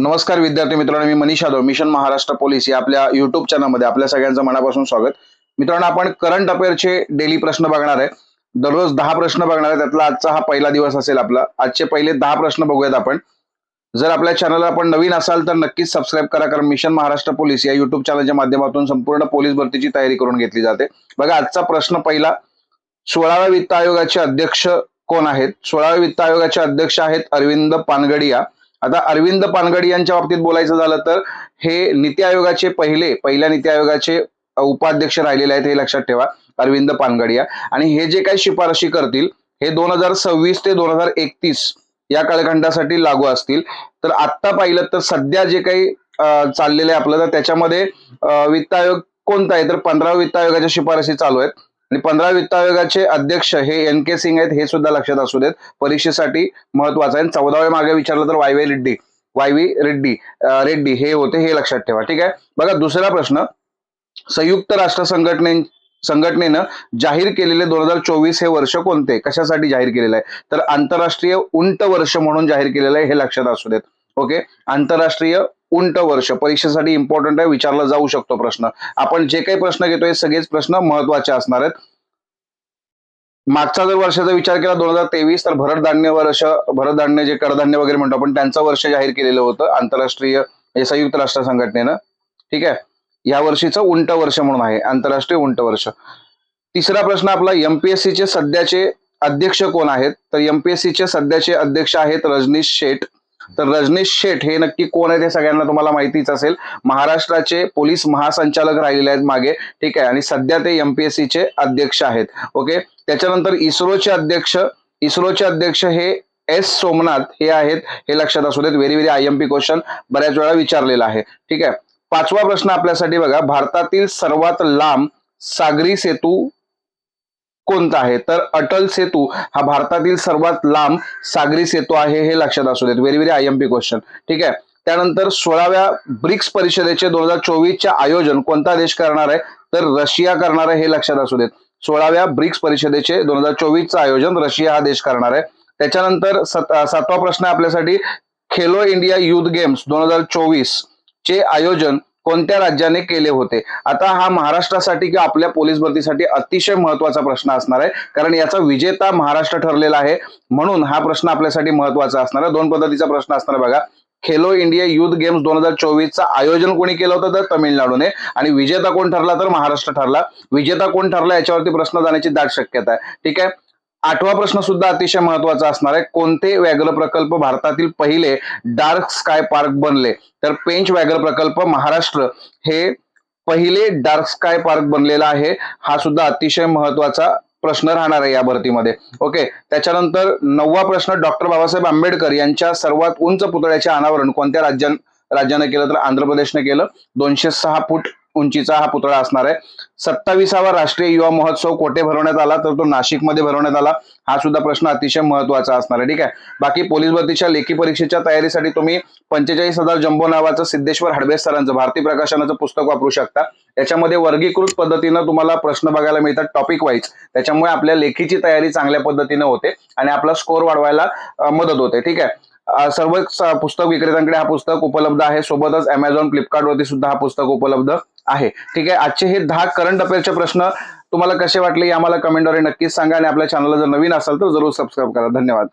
नमस्कार विद्यार्थी मित्रांनो मी मनीष यादव मिशन महाराष्ट्र पोलीस या आपल्या युट्यूब चॅनलमध्ये आपल्या सगळ्यांचं मनापासून स्वागत. मित्रांनो आपण करंट अफेअरचे डेली प्रश्न बघणार आहे. दररोज दहा प्रश्न बघणार आहे. त्यातला आजचा हा पहिला दिवस असेल आपला. आजचे पहिले दहा प्रश्न बघूयात आपण. जर आपल्या चॅनलला आपण नवीन असाल तर नक्कीच सबस्क्राईब करा कारण मिशन महाराष्ट्र पोलीस या युट्यूब चॅनलच्या माध्यमातून संपूर्ण पोलीस भरतीची तयारी करून घेतली जाते. बघा आजचा प्रश्न पहिला सोळाव्या वित्त आयोगाचे अध्यक्ष कोण आहेत? सोळाव्या वित्त आयोगाचे अध्यक्ष आहेत अरविंद पानगडिया. आता अरविंद पानगड यांच्या बाबतीत बोलायचं झालं तर हे नीती आयोगाचे पहिले पहिल्या नीती आयोगाचे उपाध्यक्ष राहिलेले आहेत हे लक्षात ठेवा अरविंद पानगडिया आणि हे जे काही शिफारशी करतील हे दोन हजार सव्वीस ते दोन हजार एकतीस या कालखंडासाठी लागू असतील. तर आत्ता पाहिलं तर सध्या जे काही चाललेलं आहे आपलं तर त्याच्यामध्ये वित्त आयोग कोणता आहे? तर पंधरा वित्त आयोगाच्या शिफारशी चालू आहेत. आणि पंधरा वित्त आयोगाचे अध्यक्ष हे एन के सिंग आहेत हे सुद्धा लक्षात असू देत. परीक्षेसाठी महत्वाचं आहे. चौदाव्या मागे विचारलं तर Y V Reddy. Y V Reddy Reddy हे होते हे लक्षात ठेवा. ठीक आहे? बघा दुसरा प्रश्न. संयुक्त राष्ट्र संघटने संघटनेनं जाहीर केलेले दोन हजार चोवीस हे वर्ष कोणते? कशासाठी जाहीर केलेलं आहे? तर आंतरराष्ट्रीय उंट वर्ष म्हणून जाहीर केलेलं आहे हे लक्षात असू देत. ओके? आंतरराष्ट्रीय उंट वर्ष. परीक्षेसाठी इम्पॉर्टंट आहे विचारला जाऊ शकतो प्रश्न. आपण जे काही प्रश्न घेतोय सगळेच प्रश्न महत्त्वाचे असणार आहेत. मागचा जर वर्षाचा विचार केला दोन हजार तेवीस तर भरतधान्य वर्ष भरतधान्य जे कडधान्य वगैरे म्हणतो आपण त्यांचं वर्ष जाहीर केलेलं होतं आंतरराष्ट्रीय हे संयुक्त राष्ट्र संघटनेनं. ठीक आहे? या वर्षीचं उंट वर्ष म्हणून आहे आंतरराष्ट्रीय उंट वर्ष. तिसरा प्रश्न आपला एमपीएससी चे सध्याचे अध्यक्ष कोण आहेत? तर एमपीएससी चे सध्याचे अध्यक्ष आहेत रजनीश शेठ. तर रजनीश शेठ हे नक्की कोण आहेत हे सगळ्यांना तुम्हाला माहितीच असेल. महाराष्ट्राचे पोलीस महासंचालक राहिलेले आहेत मागे. ठीक आहे? आणि सध्या ते एमपीएससीचे अध्यक्ष आहेत. ओके? त्याच्यानंतर इस्रोचे अध्यक्ष इस्रोचे अध्यक्ष हे एस सोमनाथ हे आहेत. हे लक्षात असू देत. Very very I M P question बऱ्याच वेळा विचारलेला आहे. ठीक आहे? पाचवा प्रश्न आपल्यासाठी बघा. भारतातील सर्वात लांब सागरी सेतू कोणता आहे? तर अटल सेतू हा भारतातील सर्वात लांब सागरी सेतू आहे हे लक्षात असू देत. Very very I M P question ठीक आहे? त्यानंतर सोळाव्या ब्रिक्स परिषदेचे दोन हजार चोवीसचे आयोजन कोणता देश करणार आहे? तर रशिया करणार आहे हे लक्षात असू देत. सोळाव्या ब्रिक्स परिषदेचे दोन हजार चोवीसचं आयोजन रशिया हा देश करणार आहे. त्याच्यानंतर सत- सातवा प्रश्न आहे आपल्यासाठी. खेलो इंडिया युथ गेम्स दोन हजार चोवीस चे आयोजन कोणत्या राज्याने केले होते? आता हा महाराष्ट्रासाठी किंवा आपल्या पोलीस भरतीसाठी अतिशय महत्त्वाचा प्रश्न असणार आहे. कारण याचा विजेता महाराष्ट्र ठरलेला आहे. म्हणून हा प्रश्न आपल्यासाठी महत्त्वाचा असणार आहे. दोन पद्धतीचा प्रश्न असणार आहे बघा. खेलो इंडिया युथ गेम्स दोन हजार चोवीसचं आयोजन कोणी केलं होतं तर तमिळनाडूने. आणि विजेता कोण ठरला तर महाराष्ट्र ठरला. विजेता कोण ठरला याच्यावरती प्रश्न जाण्याची दाट शक्यता आहे. ठीक आहे? आठवा प्रश्न सुद्धा अतिशय महत्त्वाचा असणार आहे. कोणते व्याघ्र प्रकल्प भारतातील पहिले डार्क स्काय पार्क बनले? तर पेंच व्याघ्र प्रकल्प महाराष्ट्र हे पहिले डार्क स्काय पार्क बनलेला आहे. हा सुद्धा अतिशय महत्त्वाचा प्रश्न राहणार आहे या भरतीमध्ये. ओके? त्याच्यानंतर नववा प्रश्न डॉक्टर बाबासाहेब आंबेडकर यांच्या सर्वात उंच पुतळ्याचे अनावरण कोणत्या राज्यां राज्यानं केलं? तर आंध्र प्रदेशने केलं. दोनशे सहा फूट उंचीचा हा पुतळा असणार आहे. सत्तावीसावा राष्ट्रीय युवा महोत्सव कोठे भरवण्यात आला? तर तो नाशिकमध्ये भरवण्यात आला. हा सुद्धा प्रश्न अतिशय महत्त्वाचा असणार आहे. ठीक आहे? बाकी पोलीस भरतीच्या लेखी परीक्षेच्या तयारीसाठी तुम्ही पंचेचाळीस हजार जम्बो नावाचं सिद्धेश्वर हडबे सरांचं भारतीय प्रकाशनाचं पुस्तक वापरू शकता. याच्यामध्ये वर्गीकृत पद्धतीनं तुम्हाला प्रश्न बघायला मिळतात टॉपिक वाईज त्याच्यामुळे आपल्या लेखीची तयारी चांगल्या पद्धतीनं होते आणि आपला स्कोर वाढवायला मदत होते. ठीक आहे? सर्वच सर्व पुस्तक विक्रेत्यांकडे हा पुस्तक उपलब्ध आहे. सोबतच अमेझॉन फ्लिपकार्ट वरती सुद्धा हा पुस्तक उपलब्ध आहे. ठीक आहे आजचे हे दहा करंट अफेअरचे प्रश्न तुम्हाला कसे वाटले हे आम्हाला कमेंटद्वारे नक्कीच सांगा आणि आपल्या चॅनलला जर नवीन असाल तर जरूर सबस्क्राईब करा. धन्यवाद.